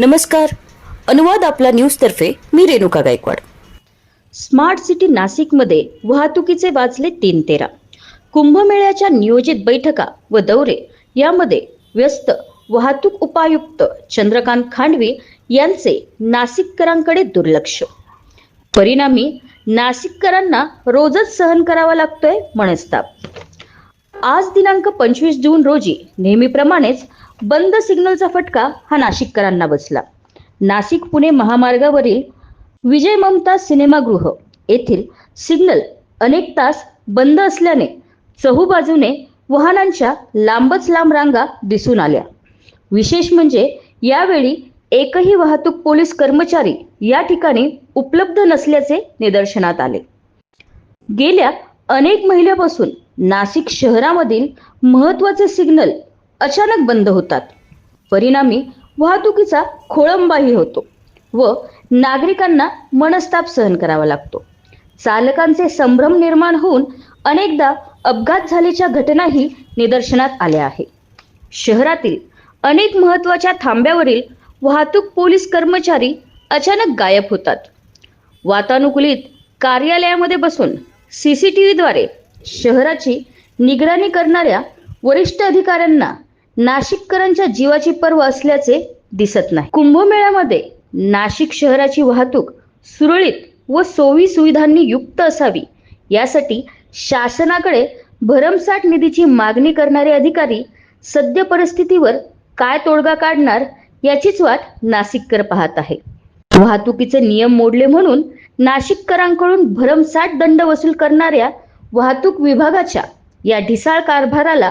नमस्कार. अनुवाद आपला न्यूज तर्फे मी रेणुका गायकवाड. स्मार्ट सिटी नाशिकमध्ये वाहतुकीचे वाचले तीन तेरा. कुंभमेळ्याच्या नियोजित बैठका व दौरे यामध्ये व्यस्त वाहतूक उपायुक्त चंद्रकांत खांडवी यांचे नाशिककरांकडे दुर्लक्ष. परिणामी नाशिककरांना रोजच सहन करावा लागतोय मनस्ताप. आज दिनांक पंचवीस जून रोजी नेहमीप्रमाणेच बंद सिग्नलचा फटका हा नाशिककरांना बसला. नाशिक पुणे महामार्गावरील विजय ममता सिनेमागृह येथील सिग्नल अनेक तास बंद असल्याने चहूबाजूने वाहनांच्या लांबच लांब रांगा दिसून आल्या. विशेष म्हणजे यावेळी एकही वाहतूक पोलीस कर्मचारी या ठिकाणी उपलब्ध नसल्याचे निदर्शनात आले. गेल्या अनेक महिन्यापासून नाशिक शहरामधील महत्त्वाचे सिग्नल अचानक बंद होतात. परिणामी वाहतुकीचा खोळंबाही होतो व नागरिकांना मनस्ताप सहन करावा लागतो. चालकांचे संभ्रम निर्माण होऊन अनेकदा अपघात झाल्याच्या घटनाही निदर्शनात आल्या आहे शहरातील अनेक महत्त्वाच्या थांब्यावरील वाहतूक पोलीस कर्मचारी अचानक गायब होतात. वातानुकूलित कार्यालयामध्ये बसून सीसीटीव्हीद्वारे शहराची निगराणी करणाऱ्या वरिष्ठ अधिकाऱ्यांना नाशिककरांच्या जीवाची पर्व असल्याचे दिसत नाही. कुंभमेळ्यामध्ये नाशिक शहराची वाहतूक सुरळीत व सोयी सुविधांनी युक्त असावी यासाठी शासनाकडे भरमसाठ निधीची मागणी करणारे अधिकारी सद्य परिस्थितीवर काय तोडगा काढणार याचीच वाट नाशिककर पाहत आहे वाहतुकीचे नियम मोडले म्हणून नाशिककरांकडून भरमसाठ दंड वसूल करणाऱ्या वाहतूक विभागाच्या या ढिसाळ कारभाराला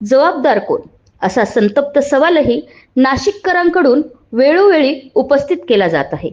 जबाबदार कोण? असा संतप्त सवालही नाशिककरांकडून वेळोवेळी उपस्थित केला जात आहे.